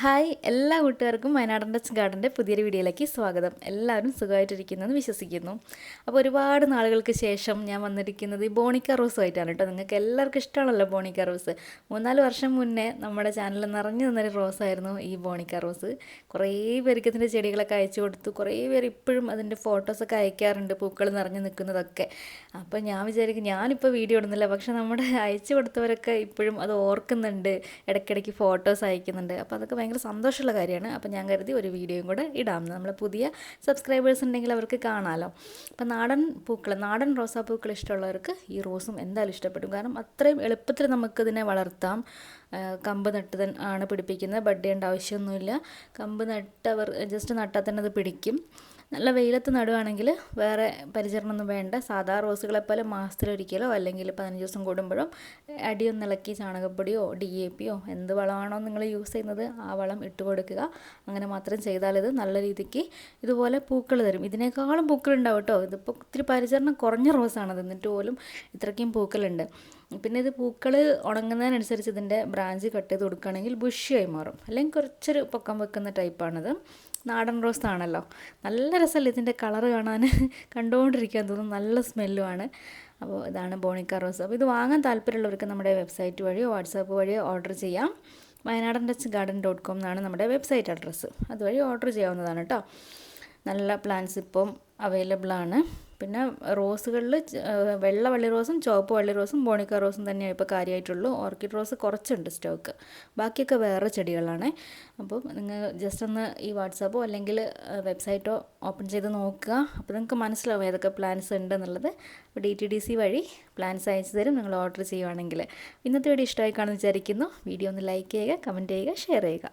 Hi എല്ലാ കൂട്ടുകാർക്കും വയനാടൻ ടച്ച് ഗാർഡന്റെ പുതിയൊരു വീഡിയോയിലേക്ക് സ്വാഗതം. എല്ലാവരും സുഖമായിട്ടിരിക്കുന്നെന്ന് വിശ്വസിക്കുന്നു. അപ്പോൾ ഒരുപാട് നാളുകൾക്ക് ശേഷം ഞാൻ വന്നിരിക്കുന്നത് ഈ ബോണിക്ക ആയിട്ടാണ് കേട്ടോ. നിങ്ങൾക്ക് എല്ലാവർക്കും ഇഷ്ടമാണല്ലോ ബോണിക്ക റോസ്. മൂന്നാൽ വർഷം മുന്നേ നമ്മുടെ ചാനലിൽ നിറഞ്ഞു നിന്നൊരു റോസായിരുന്നു ഈ ബോണിക്ക റോസ്. കുറേ പേർക്ക് ഇതിന്റെ ചെടികളൊക്കെ അയച്ചു കൊടുത്തു. കുറേ പേര് ഇപ്പോഴും അതിന്റെ ഫോട്ടോസൊക്കെ അയക്കാറുണ്ട് പൂക്കൾ നിറഞ്ഞു നിൽക്കുന്നതൊക്കെ. അപ്പോൾ ഞാൻ വിചാരിക്കും ഞാനിപ്പോൾ വീഡിയോ ഇടുന്നില്ല. പക്ഷേ നമ്മുടെ അയച്ചു കൊടുത്തവരൊക്കെ ഇപ്പോഴും അത് ഓർക്കുന്നുണ്ട്. ഇടയ്ക്കിടയ്ക്ക് ഫോട്ടോസ് അയക്കുന്നുണ്ട്. അപ്പോൾ അതൊക്കെ ഭയങ്കര സന്തോഷമുള്ള കാര്യമാണ്. അപ്പോൾ ഞാൻ കരുതി ഒരു വീഡിയോയും കൂടെ ഇടാം. നമ്മൾ പുതിയ സബ്സ്ക്രൈബേഴ്സ് ഉണ്ടെങ്കിൽ അവർക്ക് കാണാമല്ലോ അപ്പോൾ നാടൻ പൂക്കൾ നാടൻ റോസാപ്പൂക്കൾ ഇഷ്ടമുള്ളവർക്ക് ഈ റോസും എന്തായാലും ഇഷ്ടപ്പെടും. കാരണം അത്രയും എളുപ്പത്തിൽ നമുക്കിതിനെ വളർത്താം. കമ്പ് നട്ട് ആണ് പിടിപ്പിക്കുന്നത്. ബഡ് ചെയ്യേണ്ട ആവശ്യമൊന്നുമില്ല കമ്പ് നട്ടവർ ജസ്റ്റ് നട്ടാൽ തന്നെ അത് പിടിക്കും. നല്ല വെയിലത്ത് നടുവാണെങ്കിൽ വേറെ പരിചരണമൊന്നും വേണ്ട. സാധാ റോസുകളെ പോലെ മാസത്തിലൊരിക്കലോ അല്ലെങ്കിൽ പതിനഞ്ച് ദിവസം കൂടുമ്പോഴും അടിയൊന്ന് ഇളക്കി ചാണകപ്പൊടിയോ ഡി എ പിയോ എന്ത് വളമാണോ നിങ്ങൾ യൂസ് ചെയ്യുന്നത് ആ വളം ഇട്ട് കൊടുക്കുക. അങ്ങനെ മാത്രം ചെയ്താൽ ഇത് നല്ല രീതിക്ക് ഇതുപോലെ പൂക്കൾ തരും. ഇതിനേക്കാളും പൂക്കളുണ്ടാവും കേട്ടോ. ഇതിപ്പോൾ ഒത്തിരി പരിചരണം കുറഞ്ഞ റോസാണത്. എന്നിട്ട് പോലും ഇത്രയ്ക്കും പൂക്കളുണ്ട്. പിന്നെ ഇത് പൂക്കൾ ഉണങ്ങുന്നതിനനുസരിച്ച് ഇതിന്റെ ബ്രാഞ്ച് കട്ട് ചെയ്ത് കൊടുക്കുകയാണെങ്കിൽ ബുഷിയായി മാറും. അല്ലെങ്കിൽ കുറച്ചൊരു പൊക്കം വെക്കുന്ന ടൈപ്പാണിത്. നാടൻ റോസ് ആണല്ലോ. നല്ല രസമല്ലേ ഇതിന്റെ കളർ കാണാൻ? കണ്ടുകൊണ്ടിരിക്കാൻ തോന്നും. നല്ല സ്മെല്ലുമാണ് അപ്പോൾ ഇതാണ് ബോണിക്ക റോസ്. അപ്പോൾ ഇത് വാങ്ങാൻ താല്പര്യമുള്ളവർക്ക് നമ്മുടെ വെബ്സൈറ്റ് വഴിയോ വാട്സാപ്പ് വഴിയോ ഓർഡർ ചെയ്യാം. വയനാടൻ ടച്ച് ഗാർഡൻ ഡോട്ട് കോം എന്നാണ് നമ്മുടെ വെബ്സൈറ്റ് അഡ്രസ്സ്. അതുവഴി ഓർഡർ ചെയ്യാവുന്നതാണ് കേട്ടോ. നല്ല പ്ലാൻസ് ഇപ്പം അവൈലബിൾ ആണ് പിന്നെ റോസുകളിൽ വെള്ള വള്ളി റോസും ചുവപ്പ് വള്ളി റോസും ബോണിക്ക റോസും തന്നെയാണ് ഇപ്പോൾ കാര്യമായിട്ടുള്ളൂ ഓർക്കിഡ് റോസ് കുറച്ചുണ്ട് സ്റ്റോക്ക്. ബാക്കിയൊക്കെ വേറെ ചെടികളാണ്. അപ്പോൾ നിങ്ങൾ ജസ്റ്റ് ഒന്ന് ഈ വാട്സാപ്പോ അല്ലെങ്കിൽ വെബ്സൈറ്റോ ഓപ്പൺ ചെയ്ത് നോക്കുക. അപ്പോൾ നിങ്ങൾക്ക് മനസ്സിലാവും ഏതൊക്കെ പ്ലാൻസ് ഉണ്ട് എന്നുള്ളത് അപ്പോൾ ഡി ടി ഡി സി വഴി പ്ലാൻസ് അയച്ചു തരും. നിങ്ങൾ ഓർഡർ ചെയ്യുവാണെങ്കിൽ. ഇന്നത്തെ വീഡിയോ ഇഷ്ടമായി കാണുമെന്ന് വിചാരിക്കുന്നു. വീഡിയോ ഒന്ന് ലൈക്ക് ചെയ്യുക കമന്റ് ചെയ്യുക ഷെയർ ചെയ്യുക.